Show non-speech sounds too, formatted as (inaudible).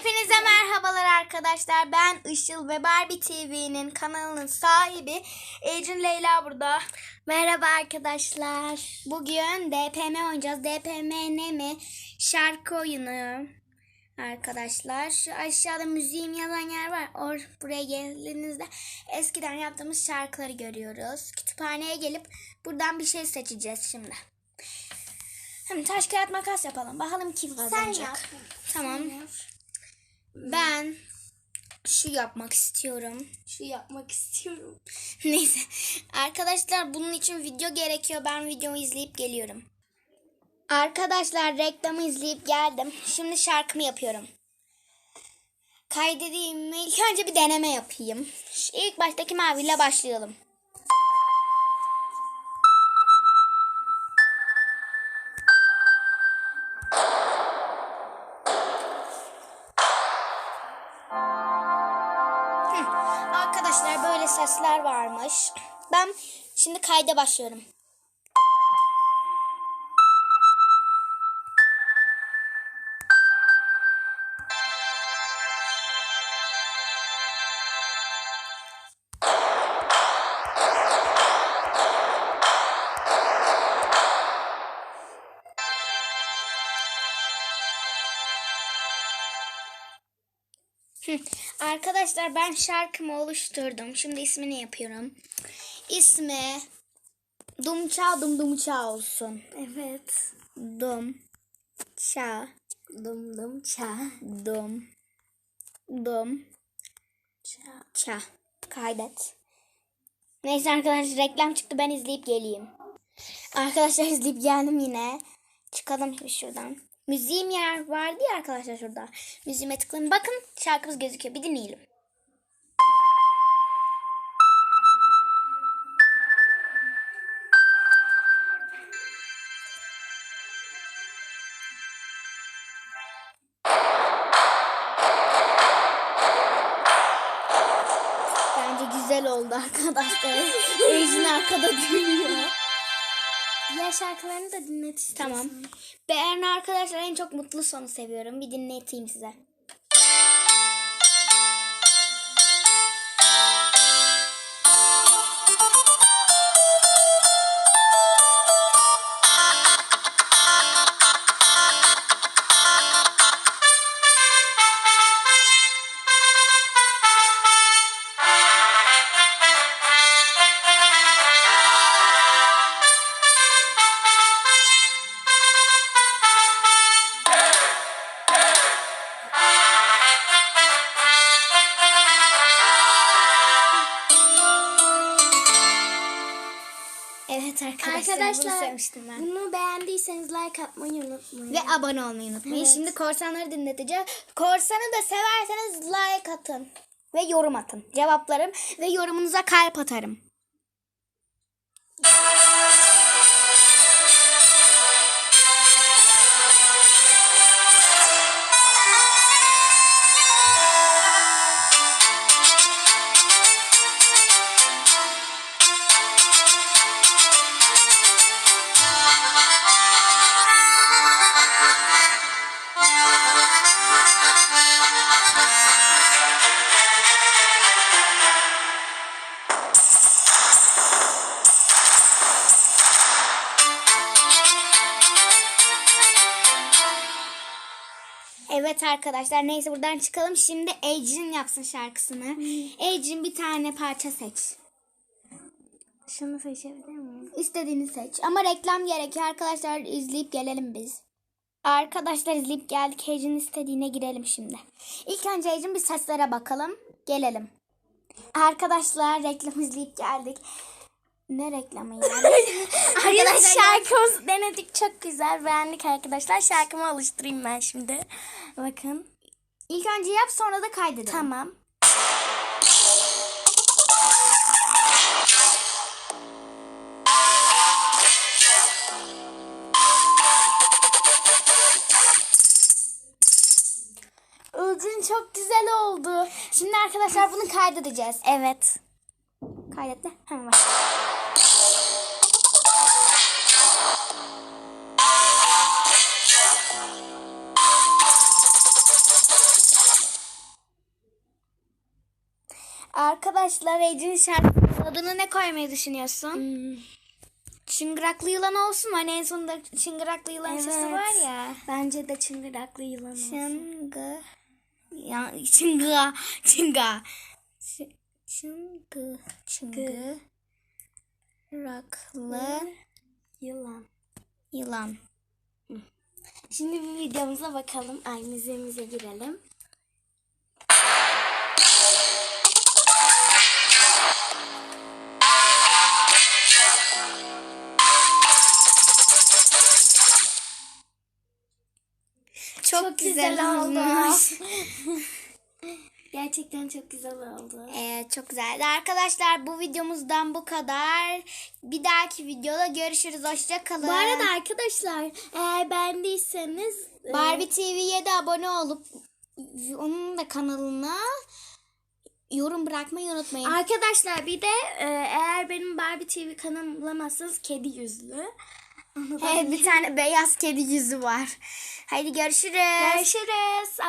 Hepinize merhabalar arkadaşlar. Ben Işıl ve Barbie TV'nin kanalının sahibi Ecrin Leyla burada. Merhaba arkadaşlar. Bugün DPM oynayacağız. DPM ne mi? Şarkı oyunu. Arkadaşlar şu aşağıda müziğim yazan yer var. Or buraya geldiğinizde eskiden yaptığımız şarkıları görüyoruz. Kütüphaneye gelip buradan bir şey seçeceğiz şimdi. Hem taş kağıt makas yapalım. Bakalım kim kazanacak. yap. Tamam. Ben şu yapmak istiyorum. Şu yapmak istiyorum. (laughs) Neyse. Arkadaşlar bunun için video gerekiyor. Ben videomu izleyip geliyorum. Arkadaşlar reklamı izleyip geldim. Şimdi şarkımı yapıyorum. Kaydedeyim mi? İlk önce bir deneme yapayım. İlk baştaki maviyle başlayalım. Sesler varmış. Ben şimdi kayda başlıyorum. Arkadaşlar ben şarkımı oluşturdum. Şimdi ismini yapıyorum. İsmi Dumça Dum Dumça olsun. Evet. Dum Ça Dım dım ça. Dum Dum ça. Ça Kaydet. Neyse arkadaşlar reklam çıktı ben izleyip geleyim. Arkadaşlar (laughs) izleyip geldim yine. Çıkalım şuradan. Müziğim yer vardı ya arkadaşlar şurada. Müziğime tıklayın. Bakın şarkımız gözüküyor. Bir dinleyelim. Bence güzel oldu arkadaşlar. Ejin arkada gülüyor. Diğer şarkılarını da dinlet istiyorsan. Tamam. Ben arkadaşlar en çok mutlu sonu seviyorum. Bir dinleteyim size. Evet arkadaşlar, bunu Arkadaşlar sevmiştim ben. bunu beğendiyseniz like atmayı unutmayın. Ve abone olmayı unutmayın. Evet. Şimdi korsanları dinleteceğim. Korsanı da severseniz like atın. Ve yorum atın. Cevaplarım ve yorumunuza kalp atarım. Evet arkadaşlar neyse buradan çıkalım. Şimdi Ecrin yapsın şarkısını. Ecrin bir tane parça seç. Şunu seçebilir miyim? İstediğini seç. Ama reklam gerekiyor arkadaşlar. izleyip gelelim biz. Arkadaşlar izleyip geldik. Ecrin istediğine girelim şimdi. İlk önce Ecrin bir seslere bakalım. Gelelim. Arkadaşlar reklam izleyip geldik. Ne reklamı (laughs) yani? Arkadaşlar şarkımızı denedik çok güzel beğendik arkadaşlar. Şarkımı alıştırayım ben şimdi. Bakın. İlk önce yap sonra da kaydedelim. Tamam. Ecrin çok güzel oldu. Şimdi arkadaşlar bunu kaydedeceğiz. Evet. Kaydetti. Hemen bak. Arkadaşlar Ece'nin şarkısının adını ne koymayı düşünüyorsun? Hmm, Çıngıraklı yılan olsun mu? Hani en sonunda çıngıraklı yılan sesi Evet. var ya. Bence de çıngıraklı yılan olsun. Çıngı. Ya çınga. Çınga. Çı- Çıngı. Çıngı. Raklı Yılan. yılan. Şimdi bir videomuza bakalım. Ay müziğimize girelim. Çok, güzel, oldu. olmuş. (laughs) Gerçekten çok güzel oldu. Evet çok güzeldi. Arkadaşlar bu videomuzdan bu kadar. Bir dahaki videoda görüşürüz. Hoşça kalın. Bu arada arkadaşlar eğer beğendiyseniz e, Barbie TV'ye de abone olup onun da kanalına yorum bırakmayı unutmayın. Arkadaşlar bir de e, eğer benim Barbie TV kanalımı bulamazsanız kedi yüzlü. Evet bir tane beyaz kedi yüzü var. Haydi görüşürüz. Görüşürüz.